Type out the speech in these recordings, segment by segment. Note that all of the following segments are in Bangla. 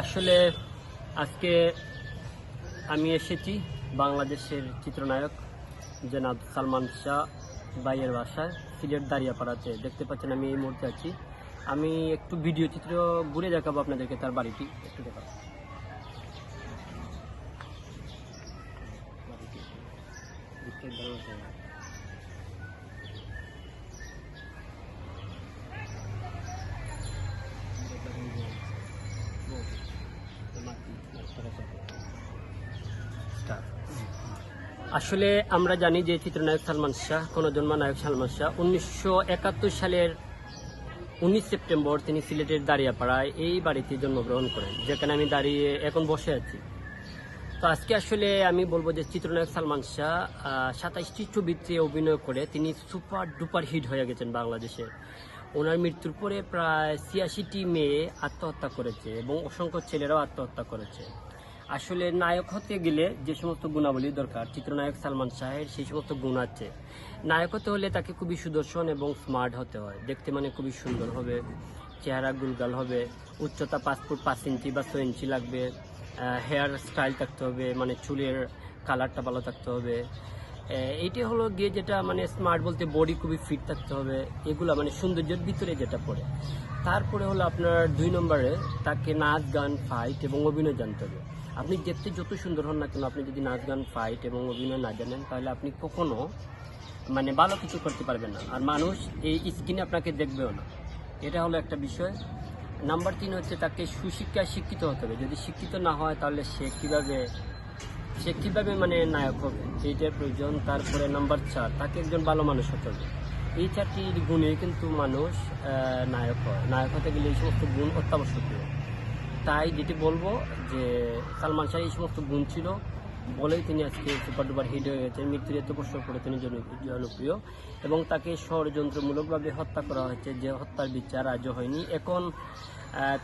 আসলে আজকে আমি এসেছি বাংলাদেশের চিত্রনায়ক জনাব সালমান শাহ বাইয়ের বাসায়, সিলেট দাঁড়িয়াপাড়াতে। দেখতে পাচ্ছেন আমি এই মুহূর্তে আছি। আমি একটু ভিডিও চিত্র ঘুরে দেখাবো আপনাদেরকে তার বাড়িটি। একটু দেখাবো বাড়িটি। আসলে আমরা জানি যে চিত্রনায়ক সালমান শাহ কোন জন্ম নায়ক সালমান শাহ, উনিশশো একাত্তর সালের উনিশ সেপ্টেম্বর তিনি সিলেটের দাঁড়িয়াপাড়ায় এই বাড়িতে জন্মগ্রহণ করেন, যেখানে আমি দাঁড়িয়ে এখন বসে আছি। তো আজকে আসলে আমি বলব যে চিত্রনায়ক সালমান শাহ সাতাইশটি ছবিতে অভিনয় করে তিনি সুপার ডুপার হিট হয়ে গেছেন বাংলাদেশে। ওনার মৃত্যুর পরে প্রায় ছিয়াশিটি মেয়ে আত্মহত্যা করেছে এবং অসংখ্য ছেলেরাও আত্মহত্যা করেছে। আসলে নায়ক হতে গেলে যে সমস্ত গুণাবলী দরকার, চিত্রনায়ক সালমান শাহের সেই সমস্ত গুণ আছে। নায়ক হতে হলে তাকে খুবই সুদর্শন এবং স্মার্ট হতে হয়। দেখতে মানে খুবই সুন্দর হবে, চেহারা গুলগাল হবে, উচ্চতা পাঁচ ফুট পাঁচ ইঞ্চি বা ছয় ইঞ্চি লাগবে হেয়ার স্টাইল থাকতে হবে মানে চুলের কালারটা ভালো থাকতে হবে। এইটা হলো গিয়ে যেটা মানে স্মার্ট বলতে বডি খুবই ফিট থাকতে হবে, এগুলা মানে সৌন্দর্যের ভিতরে যেটা পড়ে। তারপরে হলো আপনার দুই নম্বরে তাকে নাচ, গান ফাইট এবং অভিনয় জানতে হবে। আপনি দেখতে যত সুন্দর হন না কেন, আপনি যদি নাচ, গান ফাইট এবং অভিনয় না জানেন, তাহলে আপনি কখনো মানে ভালো কিছু করতে পারবেন না। আর মানুষ এই স্ক্রিনে আপনাকে দেখবেও না। এটা হলো একটা বিষয়। নাম্বার তিন হচ্ছে তাকে সুশিক্ষায় শিক্ষিত হতে হবে। যদি শিক্ষিত না হয়, তাহলে সে কীভাবে সে কীভাবে মানে নায়ক হবে? এইটার প্রয়োজন, তারপরে নাম্বার চার, তাকে একজন ভালো মানুষ হতে হবে। এই চারটি গুণে কিন্তু মানুষ নায়ক হয়। নায়ক হতে গেলে এই সমস্ত গুণ অত্যাবশ্যকীয়। তাই যেটি বলব যে, সালমান শাহ এই সমস্ত গুণ ছিল বলেই তিনি আজকে সুপার ডুপার হিট হয়ে গেছেন। মৃত্যুর এত বছর পরে তিনি জন- জনপ্রিয়। এবং তাকে ষড়যন্ত্রমূলকভাবে হত্যা করা হয়েছে। যে হত্যার বিচার আজও হয়নি। এখন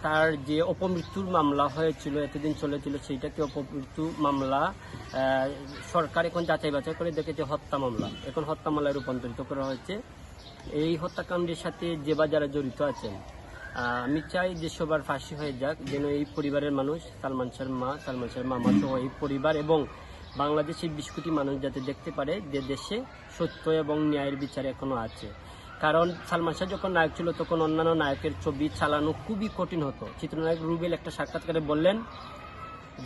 তার যে অপমৃত্যুর মামলা হয়েছিল, এতদিন চলেছিল, সেইটাকে অপমৃত্যু মামলা সরকার এখন যাচাই বাছাই করে দেখেছে হত্যা মামলা। এখন হত্যা মামলায় রূপান্তরিত করা হয়েছে। এই হত্যাকাণ্ডের সাথে যে বা যারা জড়িত আছেন আমি চাই যে সবার ফাঁসি হয়ে যাক, যেন এই পরিবারের মানুষ, সালমান শাহর মা, সালমান শাহর মামা সহ এই পরিবার এবং বাংলাদেশের বিশ কোটি মানুষ যাতে দেখতে পারে যে দেশে সত্য এবং ন্যায়ের বিচার এখনও আছে। কারণ সালমান শাহ যখন নায়ক ছিল, তখন অন্যান্য নায়কের ছবি চালানো খুবই কঠিন হতো। চিত্রনায়ক রুবেল একটা সাক্ষাৎকারে বললেন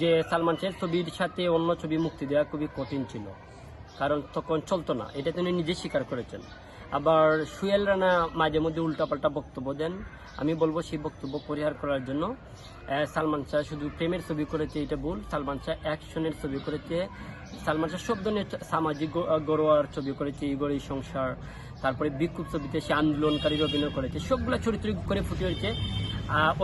যে, সালমান শাহের ছবির সাথে অন্য ছবি মুক্তি দেওয়া খুবই কঠিন ছিল, কারণ তখন চলতো না। এটা তিনি নিজে স্বীকার করেছেন। আবার সুয়েল রানা মাঝে মধ্যে উল্টাপাল্টা বক্তব্য দেন। আমি বলব সেই বক্তব্য পরিহার করার জন্য। সালমান শাহ শুধু প্রেমের ছবি করেছে, এটা ভুল। সালমান শাহ অ্যাকশনের ছবি করেছে। সালমান শাহ সব ধরনের সামাজিক গরোয়ার ছবি করেছে ইগড়ি সংসার। তারপরে বিক্ষোভ ছবিতে সে আন্দোলনকারীর অভিনয় করেছে। সবগুলো চরিত্র করে ফুটে উঠেছে।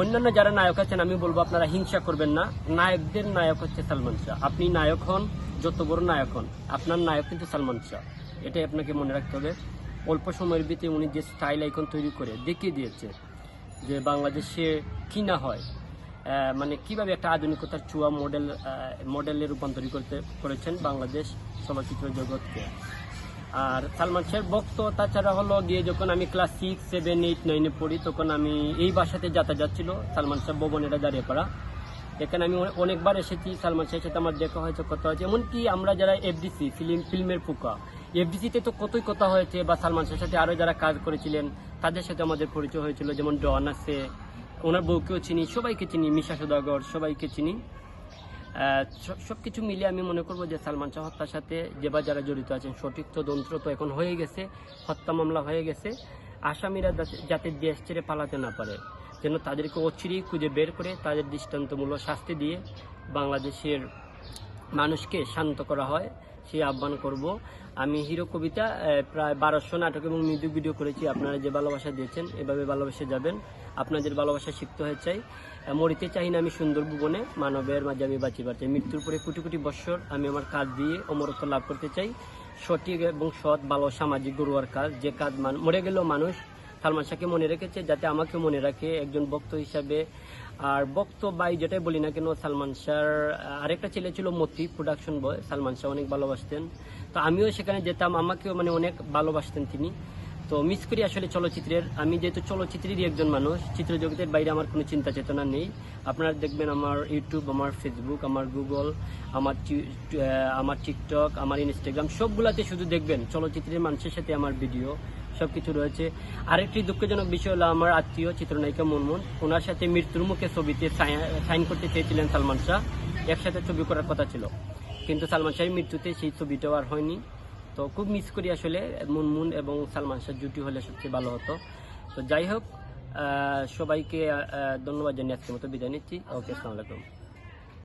অন্যান্য যারা নায়ক আছেন, আমি বলব আপনারা হিংসা করবেন না। নায়কদের নায়ক হচ্ছে সালমান শাহ। আপনি নায়ক হন, যত বড় নায়ক হন, আপনার নায়ক কিন্তু সালমান শাহ। এটাই আপনাকে মনে রাখতে হবে। অল্প সময়ের ভিতরে উনি যে স্টাইল আইকন তৈরি করে দেখিয়ে দিয়েছে যে বাংলাদেশে কি না হয় মানে কীভাবে একটা আধুনিকতার চুয়া মডেল মডেলে রূপান্তরিত করতে করেছেন বাংলাদেশ চলচ্চিত্র জগৎকে। আর সালমান শাহের ভক্ত, তাছাড়া হলো গিয়ে যখন আমি ক্লাস সিক্স সেভেন এইট নাইনে পড়ি, তখন আমি এই বাসাতে যাতায়াত ছিল, সালমান শাহ ভবনেরা দাঁড়িয়ে পড়া। এখানে আমি অনেকবার এসেছি, সালমান শাহের সাথে আমার দেখা হয়েছে, কথা হয়েছে। এমনকি আমরা যারা এফডিসি ফিল্ম ফিল্মের পোকা এফডিসিতে তো কতই কথা হয়েছে, বা সালমান শাহের সাথে আরও যারা কাজ করেছিলেন, তাদের সাথে আমাদের পরিচয় হয়েছিল, যেমন ডন আছে, ওনার বউকেও চিনি, সবাইকে চিনি, মিশা সদাগর, সবাইকে চিনি। সব কিছু মিলিয়ে আমি মনে করব যে সালমান শাহ হত্যার সাথে যে বা যারা জড়িত আছেন, সঠিক তদন্ত তো এখন হয়ে গেছে, হত্যা মামলা হয়ে গেছে। আসামিরা যাতে দেশ ছেড়ে পালাতে না পারে, যেন তাদেরকে অচিরেই খুঁজে বের করে তাদের দৃষ্টান্তমূলক শাস্তি দিয়ে বাংলাদেশের মানুষকে শান্ত করা হয়, সেই আহ্বান করব। আমি হিরো কবিতা প্রায় বারোশো নাটক এবং মিউজিক ভিডিও করেছি। আপনারা যে ভালোবাসা দিয়েছেন, এভাবে ভালোবাসে যাবেন। আপনাদের ভালোবাসা শিখতে হয়ে চাই। মরিতে চাই না আমি সুন্দর ভুবনে, মানবের মাঝে আমি বাঁচিবার চাই। মৃত্যুর পরে কোটি কোটি বৎসর আমি আমার কাজ দিয়ে অমরত্ব লাভ করতে চাই। সঠিক এবং সৎ, ভালো সামাজিক গড়ুয়ার কাজ, যে কাজ মরে গেলেও মানুষ সালমান শাহকে মনে রেখেছে যাতে আমাকে মনে রাখে একজন ভক্ত হিসাবে। আর ভক্ত বাই যেটাই বলি না কেন, সালমান শাহর আরেকটা ছেলে ছিল মতি প্রোডাকশন বয় সালমান শাহ অনেক ভালোবাসতেন। তো আমিও সেখানে যেতাম, আমাকেও মানে অনেক ভালোবাসতেন তিনি। তো মিস করি আসলে চলচ্চিত্রের। আমি যেহেতু চলচ্চিত্রেরই একজন মানুষ চিত্র জগতের বাইরে আমার কোনো চিন্তা চেতনা নেই। আপনারা দেখবেন আমার ইউটিউব আমার ফেসবুক আমার গুগল আমার আমার টিকটক আমার ইনস্টাগ্রাম সবগুলাতে শুধু দেখবেন চলচ্চিত্রের মানুষের সাথে আমার ভিডিও সব কিছু রয়েছে। আরেকটি দুঃখজনক বিষয় হলো আমার আত্মীয় চিত্রনায়িকা মুনমুন। ওনার সাথে মৃত্যুর মুখে ছবিতে সাইন করতে চেয়েছিলেন সালমান শাহ। একসাথে ছবি করার কথা ছিল। কিন্তু সালমান শাহের মৃত্যুতে সেই ছবিটাও আর হয়নি। তো খুব মিস করি আসলে মুনমুন এবং সালমান শাহ জুটি হলে সবচেয়ে ভালো হতো। তো যাই হোক সবাইকে ধন্যবাদ জানিয়ে আজকের মতো বিদায় নিচ্ছি। ওকে, আসসালামু আলাইকুম।